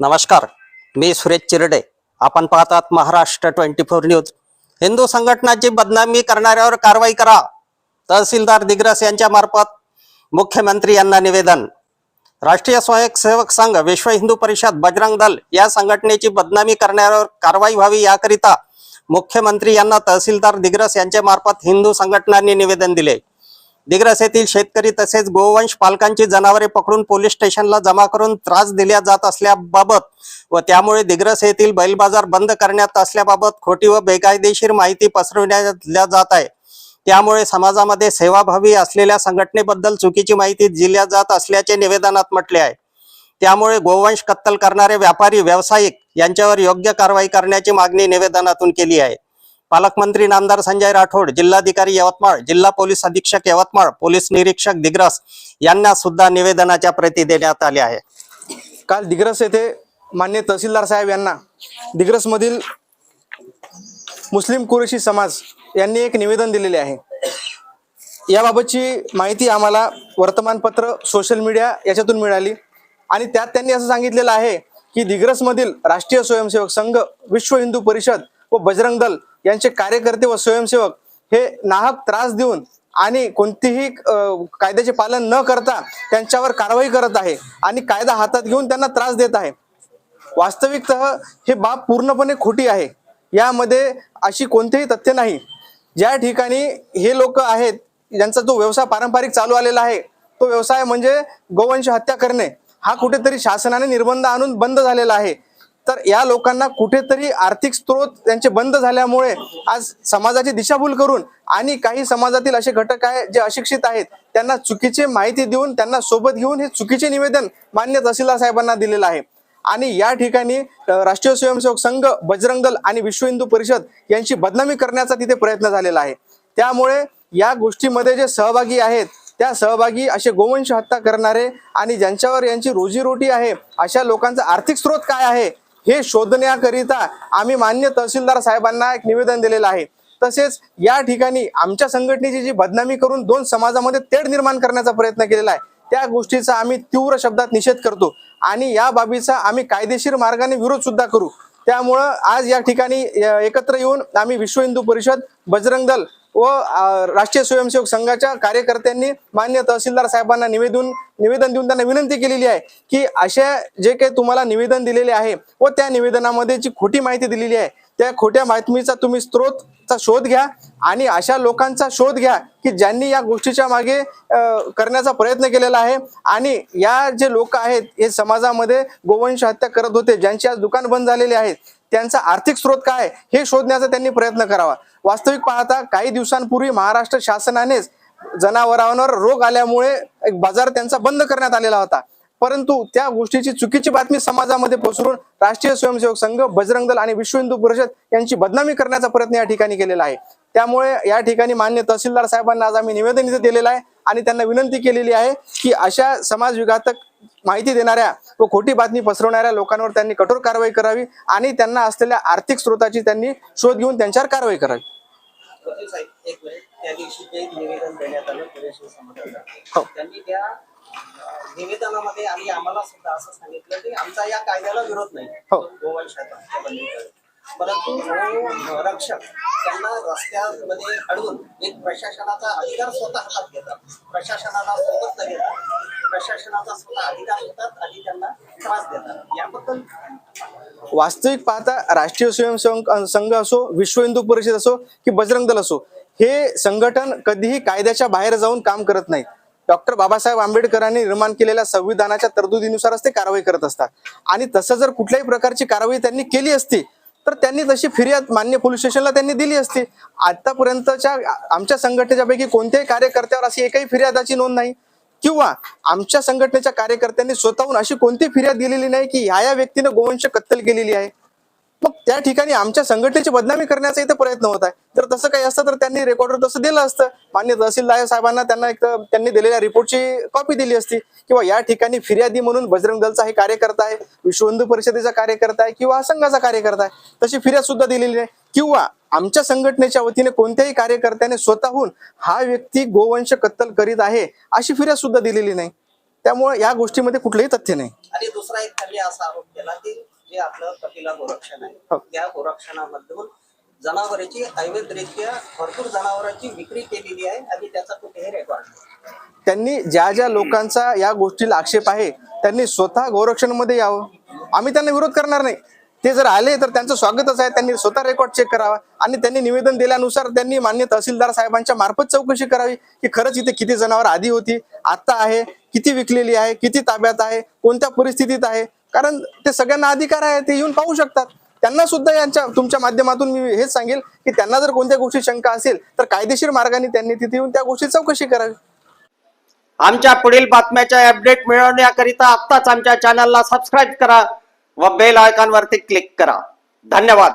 नमस्कार मी सुरेश चिरडे. आपण पाहतात Maharashtra twenty four news. Hindu संघटनाची बदनामी करणाऱ्यावर कारवाई करा. तहसीलदार दिग्रस यांच्या मार्फत मुख्यमंत्री यांना निवेदन. राष्ट्रीय स्वयंसेवक संघ विश्व हिंदू परिषद बजरंग दल या संघटनेची बदनामी करणाऱ्यावर कारवाई व्हावी याकरिता मुख्यमंत्री यांना तहसीलदार दिग्रस यांच्या मार्फत हिंदू संघटनांनी निवेदन दिले. दिग्रस येथील शेतकरी तसेच गोवंश पालकांची जनावरे पकडून पोलीस स्टेशनला जमा करून त्रास दिल्या जात असल्याबाबत व त्यामुळे दिग्रस येथील बैल बाजार बंद करण्यात असल्याबाबत खोटी व बेकायदेशीर माहिती पसरविण्या जात आहे. त्यामुळे समाजामध्ये सेवाभावी असलेल्या संघटनेबद्दल चुकीची माहिती दिल्या जात असल्याचे निवेदनात म्हटले आहे. त्यामुळे गोवंश कत्तल करणारे व्यापारी व्यावसायिक यांच्यावर योग्य कारवाई करण्याची मागणी निवेदनातून केली आहे. पालकमंत्री नामदार संजय राठोड जिल्हाधिकारी यवतमाळ जिल्हा पोलीस अधीक्षक यवतमाळ पोलीस निरीक्षक दिग्रस यांना सुद्धा निवेदनाच्या प्रती देण्यात आल्या आहे. काल दिग्रस येथे मान्य तहसीलदार साहेब यांना दिग्रसमधील मुस्लिम कुरेशी समाज यांनी एक निवेदन दिलेले आहे. याबाबतची माहिती आम्हाला वर्तमानपत्र सोशल मीडिया याच्यातून मिळाली आणि त्यात त्यांनी असं सांगितलेलं आहे की दिग्रसमधील राष्ट्रीय स्वयंसेवक संघ विश्व हिंदू परिषद व बजरंग दल यांचे कार्यकर्ते व स्वयंसेवक हे नाहक त्रास देऊन आणि कोणतीही कायद्याचे पालन न करता त्यांच्यावर कारवाई करत आहे आणि कायदा हातात घेऊन त्यांना त्रास देत आहे. वास्तविकतः हे बाब पूर्णपणे खोटी आहे. यामध्ये अशी कोणतेही तथ्य नाही. ज्या ठिकाणी हे लोक आहेत ज्यांचा जो व्यवसाय पारंपरिक चालू आलेला आहे तो व्यवसाय म्हणजे गोवंश हत्या करणे. हा कुठेतरी शासनाने निर्बंध आणून बंद झालेला आहे. तर या लोकांना कुठेतरी आर्थिक स्रोत त्यांचे बंद झाल्यामुळे आज समाजाची दिशाभूल करून आणि काही समाजातील असे घटक आहे जे अशिक्षित आहेत त्यांना चुकीची माहिती देऊन त्यांना सोबत घेऊन हे चुकीचे निवेदन मान्य तहसीलदार साहेबांना दिलेलं आहे. आणि या ठिकाणी राष्ट्रीय स्वयंसेवक संघ बजरंग दल आणि विश्व हिंदू परिषद यांची बदनामी करण्याचा तिथे प्रयत्न झालेला आहे. त्यामुळे या गोष्टीमध्ये जे सहभागी आहेत त्या सहभागी असे गोवंश हत्या करणारे आणि ज्यांच्यावर यांची रोजीरोटी आहे अशा लोकांचा आर्थिक स्रोत काय आहे हे शोधण्याकरिता आम्ही मान्य तहसीलदार साहेबांना एक निवेदन दिलेलं आहे. तसेच या ठिकाणी आमच्या संघटनेची जी बदनामी करून दोन समाजामध्ये तेढ निर्माण करण्याचा प्रयत्न केलेला आहे. त्या गोष्टीचा आम्ही तीव्र शब्दात निषेध करतो आणि या बाबीचा आम्ही कायदेशीर मार्गाने विरोध सुद्धा करू. त्यामुळं आज या ठिकाणी एकत्र येऊन आम्ही विश्व हिंदू परिषद बजरंग दल व राष्ट्रीय स्वयंसेवक संघाच्या कार्यकर्त्यांनी मान्य तहसीलदार साहेबांना निवेदन निवेदन देऊन त्यांना विनंती केलेली आहे की अशा जे काही तुम्हाला निवेदन दिलेले आहे व त्या निवेदनामध्ये जी खोटी माहिती दिलेली आहे त्या खोट्या बातमीचा तुम्ही स्त्रोतचा शोध घ्या आणि अशा लोकांचा शोध घ्या की ज्यांनी या गोष्टीच्या मागे करण्याचा प्रयत्न केलेला आहे आणि या जे लोक आहेत हे समाजामध्ये गोवंश हत्या करत होते ज्यांची आज दुकान बंद झालेले आहेत त्यांचा आर्थिक स्रोत काय आहे, हे शोधण्याचा त्यांनी प्रयत्न करावा. वास्तविक पाहता काही दिवसांपूर्वी महाराष्ट्र शासनानेच जनावरांवर रोग आल्यामुळे एक बाजार त्यांचा बंद करण्यात आलेला होता. परंतु त्या गोष्टीची चुकीची बातमी समाजामध्ये पसरून राष्ट्रीय स्वयंसेवक संघ बजरंग दल आणि विश्व हिंदू परिषद यांची बदनामी करण्याचा प्रयत्न या ठिकाणी केलेला आहे. त्यामुळे या ठिकाणी मान्य तहसीलदार साहेबांना आज आम्ही निवेदन इथे दिलेलं आहे आणि त्यांना विनंती केलेली आहे की अशा समाजविघातक माहिती देणाऱ्या व खोटी बातमी पसरवणाऱ्या लोकांवर त्यांनी कठोर कारवाई करावी आणि त्यांना असलेल्या आर्थिक स्रोताची त्यांनी शोध घेऊन त्यांच्यावर कारवाई करावी. एक त्या दिवशी जे निवेदन देण्यात आलं पुरेशी हो. समाजाला त्यांनी त्या निवेदनामध्ये आणि आम्हाला सुद्धा असं सांगितलं की आमचा या कायद्याला विरोध नाही हो. गोवंशाचा. परंतु रक्षक त्यांना रस्त्यामध्ये अडवून एक प्रशासनाचा अधिकार स्वतः हातात घेतात प्रशासनाला सोबत न घेतात प्रशासनाचा स्वतः अधिकार घेतात आणि त्यांना त्रास देतात याबद्दल वास्तविक पाहता राष्ट्रीय स्वयंसेवक संघ असो विश्व हिंदू परिषद असो की बजरंग दल असो हे संघटन कधीही कायद्याच्या बाहेर जाऊन काम करत नाही. डॉक्टर बाबासाहेब आंबेडकरांनी निर्माण केलेल्या संविधानाच्या तरतुदीनुसारच ते कारवाई करत असतात. आणि तसं जर कुठल्याही प्रकारची कारवाई त्यांनी केली असती तर त्यांनी तशी फिर्याद मान्य पोलीस स्टेशनला त्यांनी दिली असती. आतापर्यंतच्या आमच्या संघटनेच्या पैकी कोणत्याही कार्यकर्त्यावर अशी एकही फिर्यादाची नोंद नाही. किंवा आमच्या संघटनेच्या कार्यकर्त्यांनी स्वतःहून अशी कोणती फिर्याद दिलेली नाही की ह्या या व्यक्तीनं गोवंश कत्तल केलेली आहे? मग त्या ठिकाणी आमच्या संघटनेची बदनामी करण्याचा इथे प्रयत्न होत आहे. तर तसं काही असतं तर त्यांनी रेकॉर्डर तसं दिलं असतं. मान्य तहसीलदार साहेबांना त्यांना एक त्यांनी दिलेल्या रिपोर्टची कॉपी दिली असती. किंवा या ठिकाणी फिर्यादी म्हणून बजरंग दलचा हे कार्यकर्ता आहे विश्व हिंदू परिषदेचा कार्यकर्ता आहे किंवा संघाचा कार्यकर्ता आहे तशी फिर्याद सुद्धा दिलेली नाही. किंवा आमच्या संघटनेच्या वतीने कोणत्याही कार्यकर्त्याने स्वतःहून हा व्यक्ती गोवंश कत्तल करीत आहे अशी फिर्याद सुद्धा दिलेली नाही. त्यामुळे या गोष्टीमध्ये कुठलंही तथ्य नाही. आणि दुसरा एक त्यांनी असा आरोप केला की जे आपलं कपिला गोरक्षण आहे. हो. त्या गोरक्षणामधून जनावरांची अवैधरित्या भरपूर जनावरांची विक्री केलेली आहे आणि त्याचा कुठेही रेकॉर्ड त्यांनी ज्या ज्या लोकांचा या गोष्टीला आक्षेप आहे त्यांनी स्वतः गोरक्षणमध्ये यावं. आम्ही त्यांना विरोध करणार नाही. ते जर आले तर त्यांचं स्वागतच आहे. त्यांनी स्वतः रेकॉर्ड चेक करावा आणि त्यांनी निवेदन दिल्यानुसार त्यांनी मान्य तहसीलदार साहेबांच्या मार्फत चौकशी करावी की खरंच इथे किती जनावर आधी होती आता आहे किती विकलेली आहे किती ताब्यात आहे कोणत्या परिस्थितीत आहे. कारण ते सगळ्यांना अधिकार आहे ते येऊन पाहू शकतात. त्यांना सुद्धा यांच्या तुमच्या माध्यमातून मी हेच सांगेल की त्यांना जर कोणत्या गोष्टी शंका असेल तर कायदेशीर मार्गाने त्यांनी तिथे येऊन त्या गोष्टी चौकशी करावी. आमच्या पुढील बातम्याच्या अपडेट मिळवण्याकरिता आत्ताच आमच्या चॅनलला सबस्क्राईब करा व बेल आयकॉनवरती क्लिक करा. धन्यवाद.